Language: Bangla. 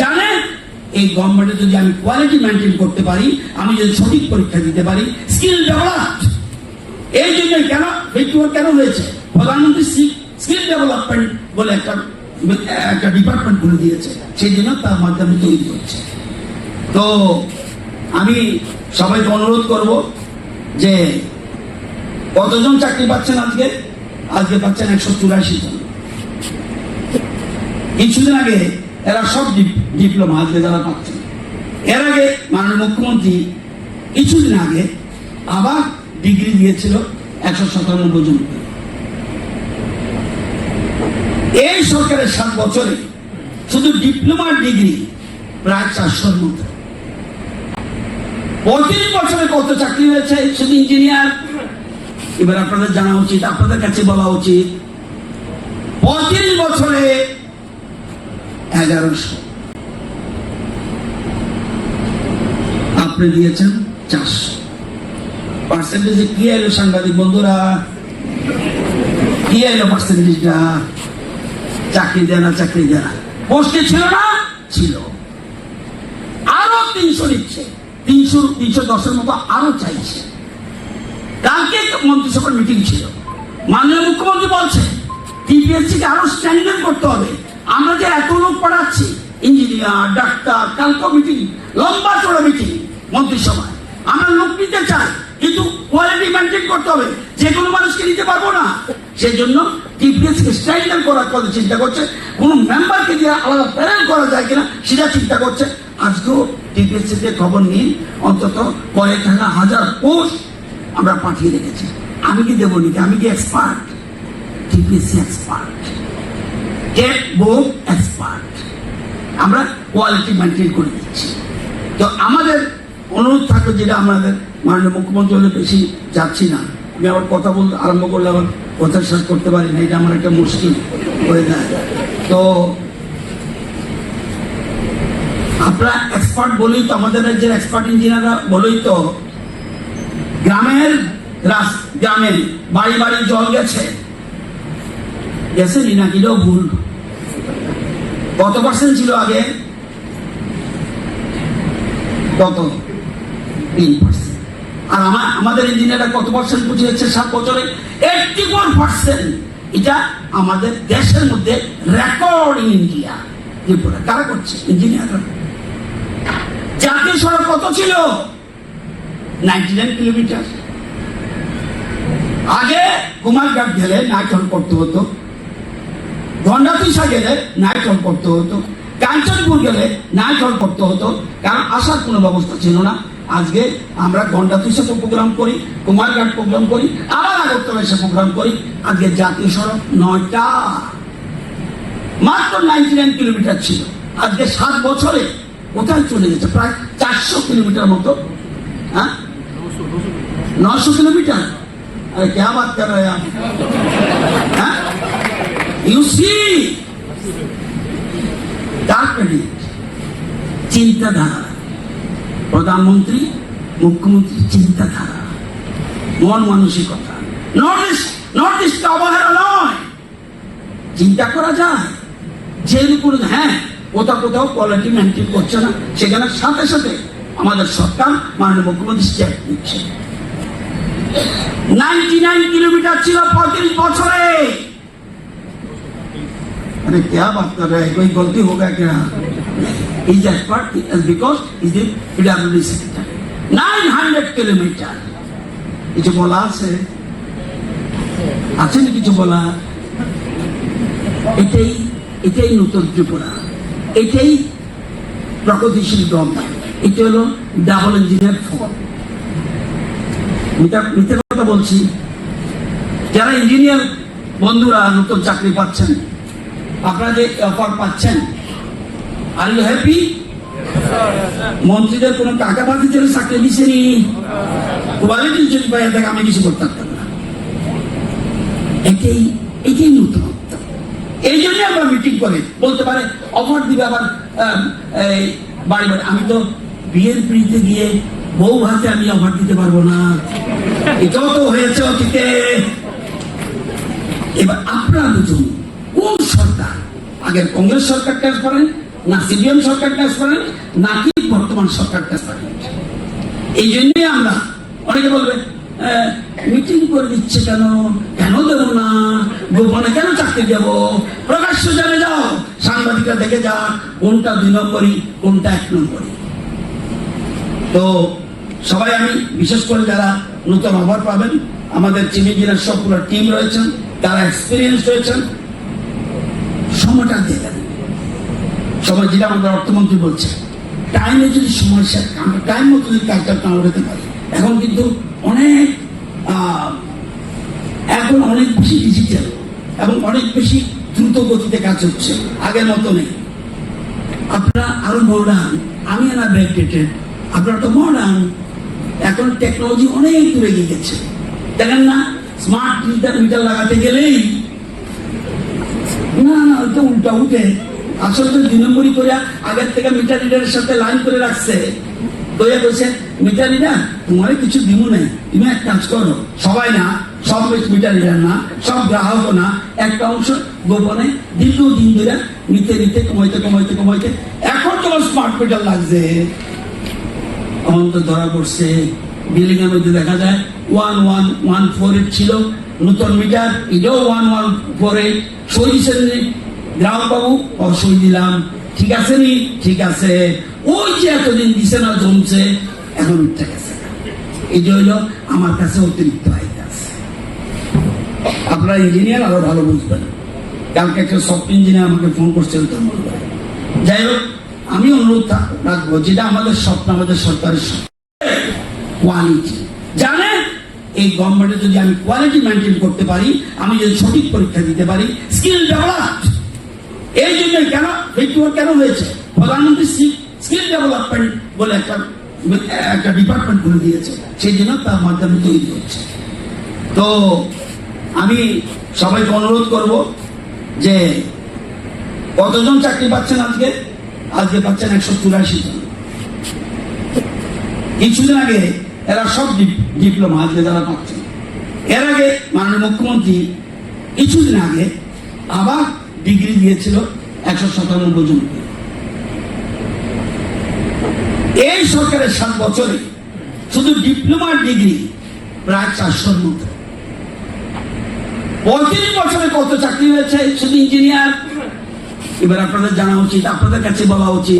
জানেন, এই গভর্নমেন্টে যদি আমি কোয়ালিটি মেনটেন করতে পারি, আমি যদি সঠিক পরীক্ষা দিতে পারি স্কিল ডেভেলপড এই জন্য কেন ফেস্টিভ্যাল কেন হয়েছে? প্রধানমন্ত্রী স্কিল ডেভেলপমেন্ট বলে একটা একটা ডিপার্টমেন্ট খুলে দিয়েছে, সেই জন্য তার মাধ্যমে তৈরি হচ্ছে। তো আমি সবাইকে অনুরোধ করব যে কতজন চাকরি পাচ্ছেন আজকে? আজকে পাচ্ছেন একশো চুরাশি জন। কিছুদিন আগে এরা সব ডিপ্লোমা আজকে যারা পাচ্ছেন এর আগে মাননীয় মুখ্যমন্ত্রী কিছুদিন আগে আবার ডিগ্রি দিয়েছিল একশো সাতানব্বই জন। এই সরকারের সাত বছরে শুধু ডিপ্লোমার ডিগ্রি প্রায় চারশোর মতো। পঁয়ত্রিশ বছরে কত চাকরি হয়েছে শুধু ইঞ্জিনিয়ার? এবার আপনাদের জানা উচিত, আপনাদের কাছে বলা উচিত, পঁয়ত্রিশ বছরে এগারোশো আপনি দিয়েছেন চারশো। পার্সেন্টেজে কি এলো সাংবাদিক বন্ধুরা? কি এলো পার্সেন্টেজটা চাকরি দেয় না, চাকরি দেয় না। পোস্টে ছিল না? ছিল। আরও তিনশো নিচ্ছে। তিনশো তিনশো দশের মতো আরও চাইছে। কালকে মন্ত্রিসভার মিটিং ছিল। মাননীয় মুখ্যমন্ত্রী বলছে টিপিএসসি কে আরও স্ট্যান্ডার্ড করতে হবে। আমরা যে এত লোক পড়াচ্ছি। ইঞ্জিনিয়ার, ডাক্তার, কালকে মিটিং লম্বা চড়া মিটিং মন্ত্রিসভায়। আমরা লোক নিতে চাই, কিন্তু কোয়ালিটি মেনটেন করতে হবে। যে কোনো মানুষকে নিতে পারব না। সেই জন্য টিপিএস কে স্ট্যান্ডার্ড করার কথা চিন্তা করছে। কোন মেম্বারকে দিয়ে আলাদা প্যানেল করা যায় কিনা, সেটা চিন্তা করছে। আজকেও টিপিএসসি তে খবর নিয়ে অন্তত কয়েক হাজার হাজার পোস্ট আমরা পাঠিয়ে রেখেছি। আমি কি দেবো নাকি আমি কি expert TPSC expert TET board expert আমরা কোয়ালিটি মেনটেন করে দিচ্ছি। তো আমাদের অনুরোধ থাকবে যেটা আমাদের মাননীয় মুখ্যমন্ত্রী বেশি যাচ্ছি না। আমি আবার কথা বলতে আরম্ভ করলে আবার কথা শেষ করতে পারি না, এটা আমার একটা মুশকিল হয়ে যায়। তো আপনারা এক্সপার্ট বলেই তো, আমাদের রাজ্যের এক্সপার্ট ইঞ্জিনিয়াররা বলেই তো, গ্রামের রাস- গ্রামে বাড়ি বাড়ি জল গেছে। গেছে নাকি এটাও ভুল। কত পার্সেন্ট ছিল আগে? কত? তিন আর আমার আমাদের ইঞ্জিনিয়াররা কত পার্সেন্ট বুঝিয়েছে সাত বছরে? এইটটি ওয়ান পার্সেন্ট এটা আমাদের দেশের মধ্যে রেকর্ড ইন ইন্ডিয়া ত্রিপুরা কারা করছে? ইঞ্জিনিয়াররা জাতীয় সড়ক কত ছিল? নাইনটি নাইন কিলোমিটার আগে কুমারঘাট গেলে হল করতে হতো। গন্ডাতুইসা গেলে নাইট হল করতে হতো কাঞ্চনপুর গেলে নাইট হল করতে হতো কারণ আসার কোনো ব্যবস্থা ছিল না আজকে আমরা গন্ডাতুইসাতে প্রোগ্রাম করি কুমারঘাট প্রোগ্রাম করি আবার আগরতলা এসে প্রোগ্রাম করি আজকে জাতীয় সড়ক নয়টা মাত্র নাইনটি নাইন কিলোমিটার ছিল আজকে সাত বছরে কোথায় চলে গেছে প্রায় চারশো কিলোমিটার মতো হ্যাঁ নশো কিলোমিটার अरे क्या बात कर रहे हैं आप यू सी চিন্তাধারা। প্রধানমন্ত্রী মুখ্যমন্ত্রী চিন্তাধারা। মন মানসিকতা। নর্থ ইস্ট নর্থ ইস্ট অবহেলা নয়। চিন্তা করা যায়। যেহেতু কোনো হ্যাঁ কোথাও কোথাও কোয়ালিটি মেনটেন করছে না। সেখানে সাথে সাথে আমাদের সরকার, মাননীয় মুখ্যমন্ত্রী স্টেপ নিচ্ছে নাইনটি নাইন কিলোমিটার ছিল পঁয়ত্রিশ বছরে अरे क्या बात कर रहे हैं कोई गलती होगा क्या is expert because is PWD secretary nine hundred kilometre কিছু বলা আছে আছে না কিছু বলা এটাই এটাই নতুন ত্রিপুরা এটাই প্রগতিশীল গভর্নমেন্ট এটা হলো ডাবল ইঞ্জিনিয়ার ফোন মিথ্যা মিথ্যে কথা বলছি যারা ইঞ্জিনিয়ার বন্ধুরা নতুন চাকরি পাচ্ছেন আপনারা যে অফার পাচ্ছেন আর ইউ হ্যাপি মন্ত্রীদের কোনো টাকা চাকরি আমি কিছু করতে পারতাম না। এই আমরা মিটিং করে। বলতে পারে অফার দিবে আবার বাড়ি বাড়ি। আমি তো বিয়ের পিড়িতে গিয়ে বউ ভাতে আমি অফার দিতে পারব না। এটাও তো হয়েছে অতীতে। এবার আপনারা বুঝুন কোন আগের কংগ্রেস সরকার কাজ করেন, না সিপিএম সরকার ট্রান্সপারেন্ট নাকি বর্তমান সরকার ট্রান্সপারেন্ট এই জন্যই আমরা, অনেকে বলবে মিটিং করে দিচ্ছে কেন? কেন দেবো না? গোপনে কেন চাকরি দেব? প্রকাশ্য জানে যাও, সাংবাদিকরা দেখে যা কোনটা দুই নম্বরই, কোনটা এক নম্বরই। তো সবাই আমি, বিশেষ করে যারা নতুন অফার পাবেন, আমাদের চিফ ইঞ্জিনিয়ার সব পুরো টিম রয়েছেন তারা এক্সপিরিয়েন্স রয়েছেন সময়টা দিয়ে দেন। সময় যেটা আমাদের অর্থমন্ত্রী বলছে। টাইমে যদি আমরা টাইম মতো যদি কাজটা না উঠাতে পারি। এখন কিন্তু অনেক এখন অনেক বেশি ডিজিটাল এবং অনেক বেশি দ্রুত গতিতে কাজ হচ্ছে। আগের মতো নেই। আপনারা আরও মডার্ন আমি না ব্যাকডেটেড আপনারা তো মডার্ন এখন টেকনোলজি অনেক দূরে গিয়ে গেছে। দেখেন না স্মার্ট মিটার মিটার লাগাতে গেলেই না না ওইটা উল্টা, উঠে। তো করে আগের থেকে সাথে লাইন করে রাখছে। মিটার রিডার তোমার কিছু দিব নেই। তুমি এক কাজ করো, সবাই না, সব না সব না, একটা অংশ গোপনে ধরে নিতে নিতে, কমাইতে কমাইতে কমাইতে এখন তোমার স্মার্ট মিটার লাগছে। তখন তো ধরা পড়ছে। বিল্ডিং এর মধ্যে দেখা যায় one one one four eight ছিল। নতুন মিটার, এটাও ওয়ান ওয়ান ফোর সই দিচ্ছেন নি? গ্রাহক বাবু অসই দিলাম। ঠিক আছে নি? ঠিক আছে। ওই যে এতদিন দিছে না, জমছে, এখন উঠতে গেছে। এই যে হইল, আমার কাছে অতিরিক্ত আইতে আছে। আপনারা ইঞ্জিনিয়ার আরও ভালো বুঝবেন। কালকে একটা সফট ইঞ্জিনিয়ার আমাকে ফোন করছে তো বলবে যাই হোক, আমি অনুরোধ রাখব, যেটা আমাদের স্বপ্ন, আমাদের সরকারের কোয়ালিটি জানেন? এই গভর্নমেন্টে যদি আমি কোয়ালিটি মেনটেন করতে পারি, আমি যদি সঠিক পরীক্ষা দিতে পারি স্কিল ডেভেলপ এই জন্য কেন ফেস্টিভ্যাল কেন হয়েছে? প্রধানমন্ত্রী স্কিল ডেভেলপমেন্ট বলে একটা একটা ডিপার্টমেন্ট খুলে দিয়েছে, সেই জন্য তার মাধ্যমে তৈরি হচ্ছে। তো আমি সবাইকে অনুরোধ করব যে কতজন চাকরি পাচ্ছেন আজকে? আজকে পাচ্ছেন একশো চুরাশি জন। কিছুদিন আগে এরা সব ডিপ- ডিপ্লোমা আজকে যারা পাচ্ছেন এর আগে মাননীয় মুখ্যমন্ত্রী কিছুদিন আগে আবার ডিগ্রি দিয়েছিল একশো সাতানব্বই জনকে। এই সরকারের সাত বছরে শুধু ডিপ্লোমার ডিগ্রি প্রায় চারশোর মতো। পঁয়ত্রিশ বছরে কত চাকরি হয়েছে? শুধু ইঞ্জিনিয়ার? এবার আপনাদের জানা উচিত, আপনাদের কাছে বলা উচিত।